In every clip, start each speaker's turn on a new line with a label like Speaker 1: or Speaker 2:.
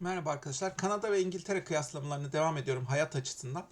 Speaker 1: Merhaba arkadaşlar. Kanada ve İngiltere kıyaslamalarına devam ediyorum hayat açısından.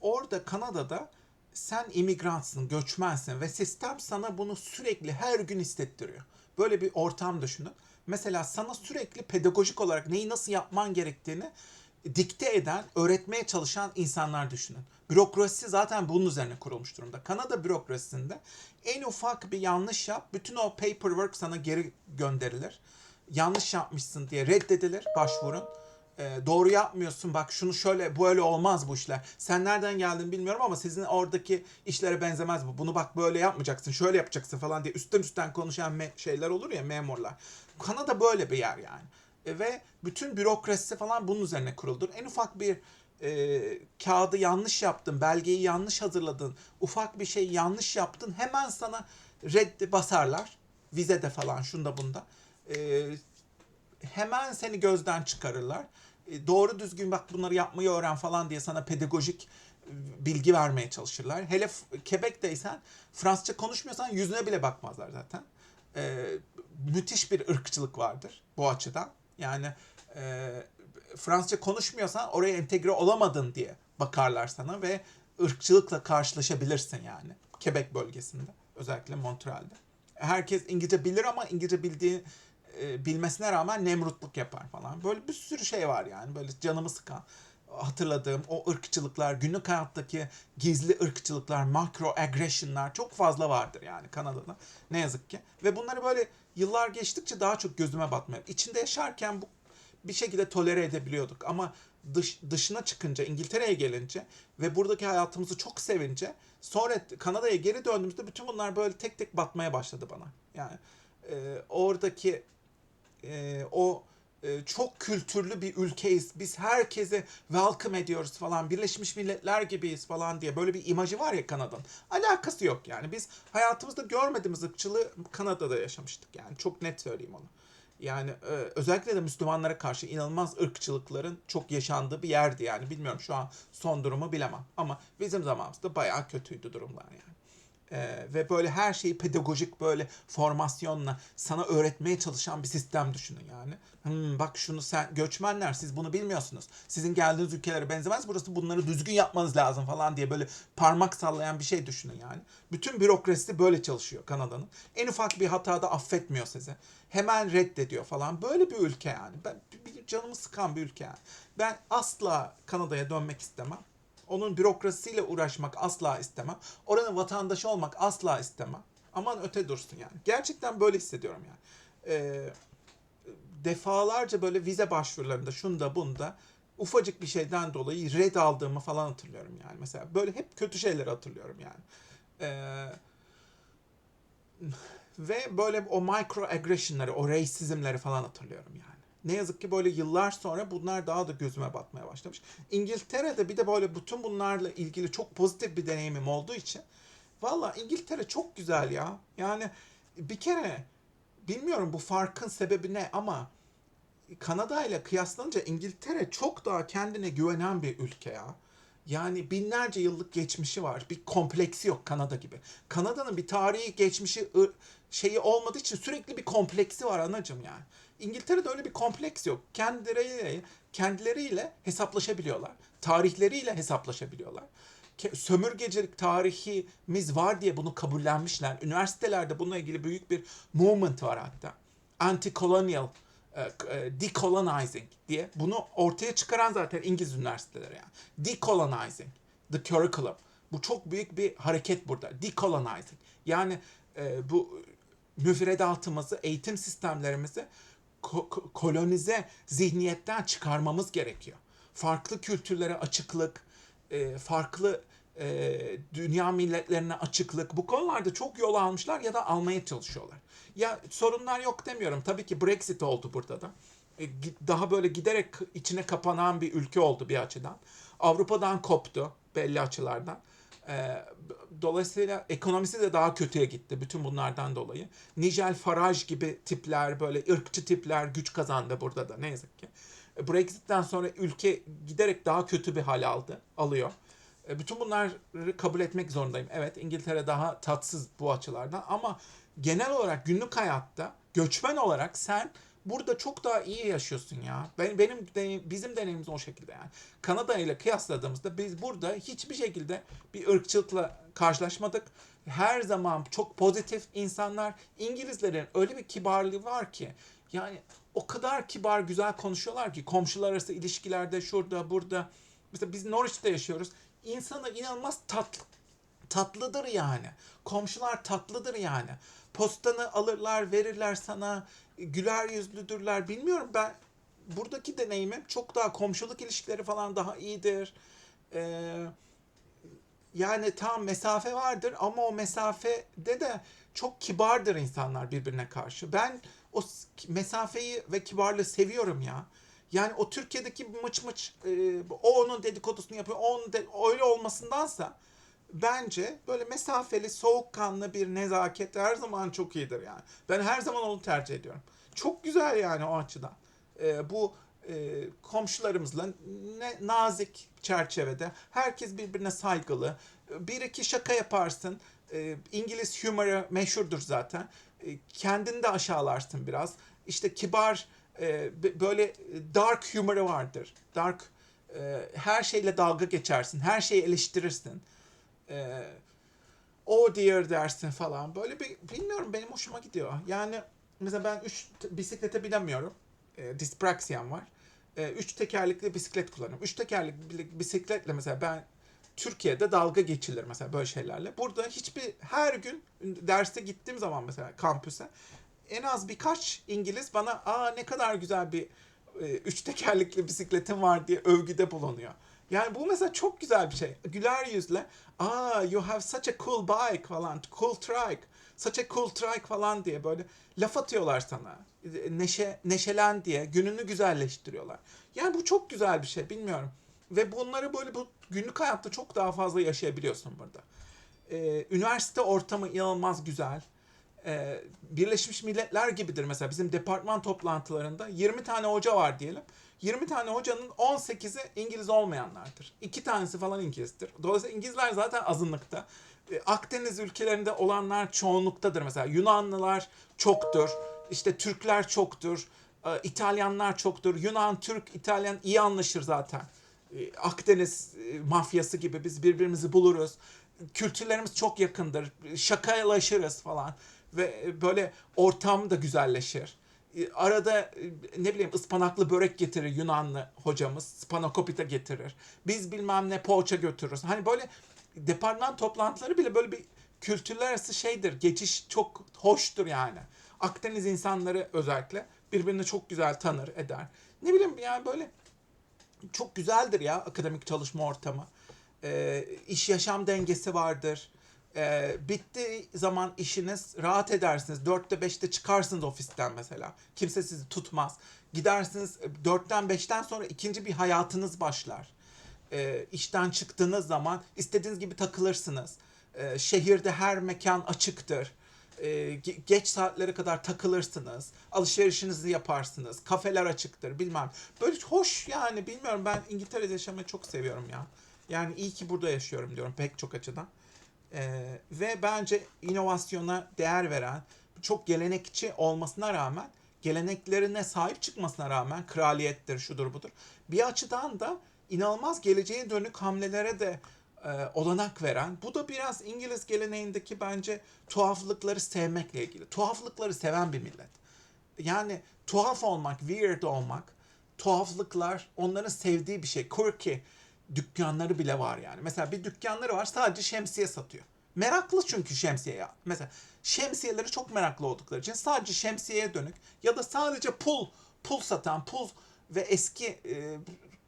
Speaker 1: Orada Kanada'da sen immigransın, göçmensin ve sistem sana bunu sürekli her gün hissettiriyor. Böyle bir ortam düşünün. Mesela sana sürekli pedagojik olarak neyi nasıl yapman gerektiğini dikte eden, öğretmeye çalışan insanlar düşünün. Bürokrasi zaten bunun üzerine kurulmuş durumda. Kanada bürokrasisinde en ufak bir yanlış yap, bütün o paperwork sana geri gönderilir. Yanlış yapmışsın diye reddedilir başvurun. Ee, doğru yapmıyorsun bak şunu şöyle böyle olmaz bu işler. Sen nereden geldin bilmiyorum ama sizin oradaki işlere benzemez bu. Bunu bak böyle yapmayacaksın şöyle yapacaksın falan diye üstten üstten konuşan şeyler olur ya memurlar. Kanada böyle bir yer yani. E, ve bütün bürokrasisi falan bunun üzerine kuruldur. En ufak bir e, kağıdı yanlış yaptın, belgeyi yanlış hazırladın, ufak bir şey yanlış yaptın hemen sana reddi basarlar. Vizede falan şunda bunda. E, hemen seni gözden çıkarırlar. E, doğru düzgün bak bunları yapmayı öğren falan diye sana pedagojik e, bilgi vermeye çalışırlar. Hele Quebec'teysen Fransızca konuşmuyorsan yüzüne bile bakmazlar zaten. E, müthiş bir ırkçılık vardır bu açıdan. Yani e, Fransızca konuşmuyorsan oraya entegre olamadın diye bakarlar sana ve ırkçılıkla karşılaşabilirsin yani. Quebec bölgesinde özellikle Montreal'de. Herkes İngilizce bilir ama İngilizce bildiği e, bilmesine rağmen nemrutluk yapar falan. Böyle bir sürü şey var yani. Böyle canımı sıkan hatırladığım o ırkçılıklar, günlük hayattaki gizli ırkçılıklar, makro aggressionlar çok fazla vardır yani Kanada'da. Ne yazık ki. Ve bunları böyle yıllar geçtikçe daha çok gözüme batmaya. İçinde yaşarken bu bir şekilde tolere edebiliyorduk ama dış, dışına çıkınca İngiltere'ye gelince ve buradaki hayatımızı çok sevince sonra Kanada'ya geri döndüğümüzde bütün bunlar böyle tek tek batmaya başladı bana. Yani e, oradaki e, o e, çok kültürlü bir ülkeyiz. Biz herkese welcome ediyoruz falan. Birleşmiş Milletler gibiyiz falan diye böyle bir imajı var ya Kanada'nın. Alakası yok yani. Biz hayatımızda görmediğimiz ırkçılığı Kanada'da yaşamıştık yani. Çok net söyleyeyim onu. Yani e, özellikle de Müslümanlara karşı inanılmaz ırkçılıkların çok yaşandığı bir yerdi yani. Bilmiyorum şu an son durumu bilemem. Ama bizim zamanımızda bayağı kötüydü durumlar yani. Ee, ve böyle her şeyi pedagojik böyle formasyonla sana öğretmeye çalışan bir sistem düşünün yani. Hmm, bak şunu sen göçmenler siz bunu bilmiyorsunuz. Sizin geldiğiniz ülkelere benzemez. Burası bunları düzgün yapmanız lazım falan diye böyle parmak sallayan bir şey düşünün yani. Bütün bürokrasisi böyle çalışıyor Kanada'nın. En ufak bir hatada affetmiyor sizi. Hemen reddediyor falan. Böyle bir ülke yani. Ben canımı sıkan bir ülke yani. Ben asla Kanada'ya dönmek istemem. Onun bürokrasisiyle uğraşmak asla istemem. Oranın vatandaşı olmak asla istemem. Aman öte dursun yani. Gerçekten böyle hissediyorum yani. Ee, defalarca böyle vize başvurularında şunda bunda ufacık bir şeyden dolayı red aldığımı falan hatırlıyorum yani. Mesela böyle hep kötü şeyleri hatırlıyorum yani. Ee, ve böyle o micro aggressionları, o racismleri falan hatırlıyorum yani. Ne yazık ki böyle yıllar sonra bunlar daha da gözüme batmaya başlamış. İngiltere'de bir de böyle bütün bunlarla ilgili çok pozitif bir deneyimim olduğu için valla İngiltere çok güzel ya. Yani bir kere bilmiyorum bu farkın sebebi ne ama Kanada ile kıyaslanınca İngiltere çok daha kendine güvenen bir ülke ya. Yani binlerce yıllık geçmişi var. Bir kompleksi yok Kanada gibi. Kanada'nın bir tarihi geçmişi şeyi olmadığı için sürekli bir kompleksi var anacım yani. İngiltere'de öyle bir kompleks yok. Kendileriyle, kendileriyle hesaplaşabiliyorlar. Tarihleriyle hesaplaşabiliyorlar. Sömürgecilik tarihimiz var diye bunu kabullenmişler. Üniversitelerde bununla ilgili büyük bir movement var hatta. Anti-colonial decolonizing diye bunu ortaya çıkaran zaten İngiliz üniversiteleri yani. Decolonizing the curriculum. Bu çok büyük bir hareket burada. Decolonizing. Yani e, bu müfredatımızı, eğitim sistemlerimizi ko- kolonize zihniyetten çıkarmamız gerekiyor. Farklı kültürlere açıklık, e, farklı e, dünya milletlerine açıklık bu konularda çok yol almışlar ya da almaya çalışıyorlar. Ya sorunlar yok demiyorum. Tabii ki Brexit oldu burada da. E, daha böyle giderek içine kapanan bir ülke oldu bir açıdan. Avrupa'dan koptu belli açılardan. E, dolayısıyla ekonomisi de daha kötüye gitti bütün bunlardan dolayı. Nigel Farage gibi tipler böyle ırkçı tipler güç kazandı burada da ne yazık ki. E, Brexit'ten sonra ülke giderek daha kötü bir hal aldı, alıyor. E, Bütün bunları kabul etmek zorundayım. Evet İngiltere daha tatsız bu açılardan ama genel olarak günlük hayatta göçmen olarak sen burada çok daha iyi yaşıyorsun ya. Ben, benim deneyim, bizim deneyimimiz o şekilde yani. Kanada ile kıyasladığımızda biz burada hiçbir şekilde bir ırkçılıkla karşılaşmadık. Her zaman çok pozitif insanlar. İngilizlerin öyle bir kibarlığı var ki yani o kadar kibar güzel konuşuyorlar ki komşular arası ilişkilerde şurada burada. Mesela biz Norwich'te yaşıyoruz. İnsanı inanılmaz tatlı tatlıdır yani. Komşular tatlıdır yani. Postanı alırlar, verirler sana. Güler yüzlüdürler. Bilmiyorum ben buradaki deneyimim çok daha komşuluk ilişkileri falan daha iyidir. Ee, yani tam mesafe vardır ama o mesafede de çok kibardır insanlar birbirine karşı. Ben o mesafeyi ve kibarlığı seviyorum ya. Yani o Türkiye'deki mıç mıç e, o onun dedikodusunu yapıyor. O onun de, öyle olmasındansa bence böyle mesafeli, soğukkanlı bir nezaket her zaman çok iyidir yani. Ben her zaman onu tercih ediyorum. Çok güzel yani o açıdan. Ee, bu e, komşularımızla ne, nazik çerçevede herkes birbirine saygılı. Bir iki şaka yaparsın. Ee, İngiliz humoru meşhurdur zaten. Ee, kendini de aşağılarsın biraz. İşte kibar e, b- böyle dark humoru vardır. Dark e, her şeyle dalga geçersin. Her şeyi eleştirirsin. Ee, oh dear dersin falan. Böyle bir bilmiyorum benim hoşuma gidiyor. Yani mesela ben 3 bisiklete binemiyorum. E, dispraksiyam var. 3 tekerlekli bisiklet kullanıyorum. 3 tekerlekli bisikletle mesela ben Türkiye'de dalga geçilir mesela böyle şeylerle. Burada hiçbir her gün derste gittiğim zaman mesela kampüse en az birkaç İngiliz bana aa ne kadar güzel bir e, üç tekerlekli bisikletim var diye övgüde bulunuyor. Yani bu mesela çok güzel bir şey. Güler yüzle aa you have such a cool bike falan, cool trike, such a cool trike falan diye böyle laf atıyorlar sana. Neşe, neşelen diye gününü güzelleştiriyorlar. Yani bu çok güzel bir şey bilmiyorum. Ve bunları böyle bu günlük hayatta çok daha fazla yaşayabiliyorsun burada. Ee, üniversite ortamı inanılmaz güzel. Ee, Birleşmiş Milletler gibidir mesela bizim departman toplantılarında 20 tane hoca var diyelim. 20 tane hocanın 18'i İngiliz olmayanlardır. 2 tanesi falan İngilizdir. Dolayısıyla İngilizler zaten azınlıkta. Ee, Akdeniz ülkelerinde olanlar çoğunluktadır mesela. Yunanlılar çoktur. İşte Türkler çoktur. Ee, İtalyanlar çoktur. Yunan, Türk, İtalyan iyi anlaşır zaten. Ee, Akdeniz e, mafyası gibi biz birbirimizi buluruz. Kültürlerimiz çok yakındır. Şakalaşırız falan. Ve böyle ortam da güzelleşir. Ee, Arada e, ne bileyim ıspanaklı börek getirir Yunanlı hocamız. Spanakopita getirir. Biz bilmem ne poğaça götürürüz. Hani böyle departman toplantıları bile böyle bir kültürler arası şeydir. Geçiş çok hoştur yani. Akdeniz insanları özellikle birbirini çok güzel tanır eder. Ne bileyim yani böyle çok güzeldir ya akademik çalışma ortamı. Ee, iş yaşam dengesi vardır. Ee, bittiği zaman işiniz rahat edersiniz. Dörtte beşte çıkarsınız ofisten mesela. Kimse sizi tutmaz. Gidersiniz dörtten beşten sonra ikinci bir hayatınız başlar. Ee, işten çıktığınız zaman istediğiniz gibi takılırsınız. Ee, şehirde her mekan açıktır. Ge- geç saatlere kadar takılırsınız. Alışverişinizi yaparsınız. Kafeler açıktır bilmem. Böyle hoş yani bilmiyorum ben İngiltere'de yaşamayı çok seviyorum ya. Yani iyi ki burada yaşıyorum diyorum pek çok açıdan. Ee, ve bence inovasyona değer veren, çok gelenekçi olmasına rağmen, geleneklerine sahip çıkmasına rağmen kraliyettir, şudur budur. Bir açıdan da inanılmaz geleceğe dönük hamlelere de e, olanak veren, bu da biraz İngiliz geleneğindeki bence tuhaflıkları sevmekle ilgili. Tuhaflıkları seven bir millet. Yani tuhaf olmak, weird olmak, tuhaflıklar onların sevdiği bir şey. Quirky dükkanları bile var yani. Mesela bir dükkanları var sadece şemsiye satıyor. Meraklı çünkü şemsiye ya. Mesela şemsiyeleri çok meraklı oldukları için sadece şemsiyeye dönük ya da sadece pul, pul satan, pul ve eski e,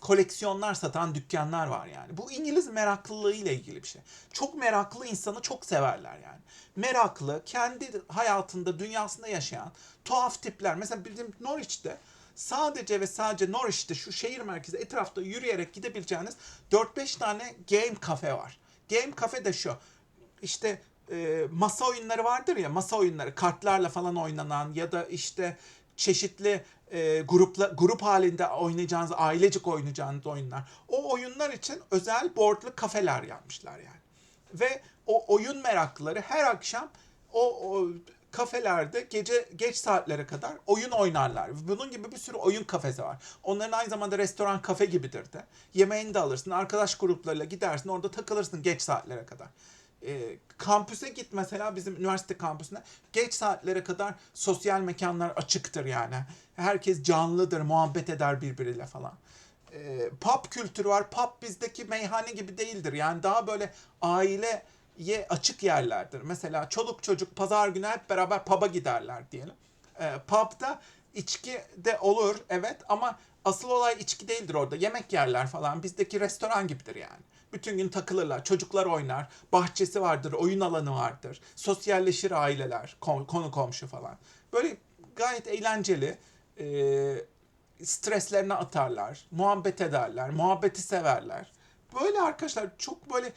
Speaker 1: koleksiyonlar satan dükkanlar var yani. Bu İngiliz meraklılığı ile ilgili bir şey. Çok meraklı insanı çok severler yani. Meraklı, kendi hayatında, dünyasında yaşayan tuhaf tipler. Mesela bizim Norwich'te sadece ve sadece Norwich'te şu şehir merkezi etrafta yürüyerek gidebileceğiniz 4-5 tane game kafe var. Game kafe de şu. İşte e, masa oyunları vardır ya masa oyunları kartlarla falan oynanan ya da işte çeşitli e, grupla grup halinde oynayacağınız ailecek oynayacağınız oyunlar. O oyunlar için özel boardlu kafeler yapmışlar yani. Ve o oyun meraklıları her akşam o, o kafelerde gece geç saatlere kadar oyun oynarlar. Bunun gibi bir sürü oyun kafesi var. Onların aynı zamanda restoran kafe gibidir de. Yemeğini de alırsın, arkadaş gruplarıyla gidersin, orada takılırsın geç saatlere kadar. E, kampüse git mesela bizim üniversite kampüsüne. Geç saatlere kadar sosyal mekanlar açıktır yani. Herkes canlıdır, muhabbet eder birbiriyle falan. E, pub kültürü var. Pub bizdeki meyhane gibi değildir. Yani daha böyle aileye açık yerlerdir. Mesela çoluk çocuk pazar günü hep beraber pub'a giderler diyelim. E, pub'da içki de olur evet ama asıl olay içki değildir orada. Yemek yerler falan. Bizdeki restoran gibidir yani. Bütün gün takılırlar. Çocuklar oynar. Bahçesi vardır. Oyun alanı vardır. Sosyalleşir aileler. kon- Konu komşu falan. Böyle gayet eğlenceli. e, streslerini atarlar. Muhabbet ederler. Muhabbeti severler. Böyle arkadaşlar çok böyle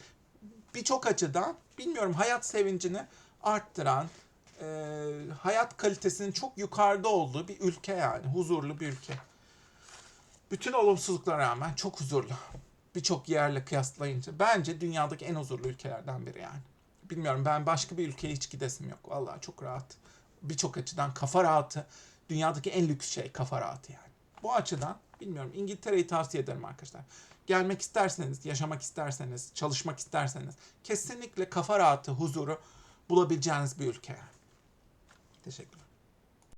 Speaker 1: birçok açıdan bilmiyorum hayat sevincini arttıran, e, hayat kalitesinin çok yukarıda olduğu bir ülke yani. Huzurlu bir ülke. Bütün olumsuzluklara rağmen çok huzurlu. Birçok yerle kıyaslayınca bence dünyadaki en huzurlu ülkelerden biri yani. Bilmiyorum ben başka bir ülkeye hiç gidesim yok. Vallahi çok rahat. Birçok açıdan kafa rahatı. Dünyadaki en lüks şey kafa rahatı yani. Bu açıdan bilmiyorum İngiltere'yi tavsiye ederim arkadaşlar. Gelmek isterseniz, yaşamak isterseniz, çalışmak isterseniz kesinlikle kafa rahatı, huzuru bulabileceğiniz bir ülke. Teşekkürler.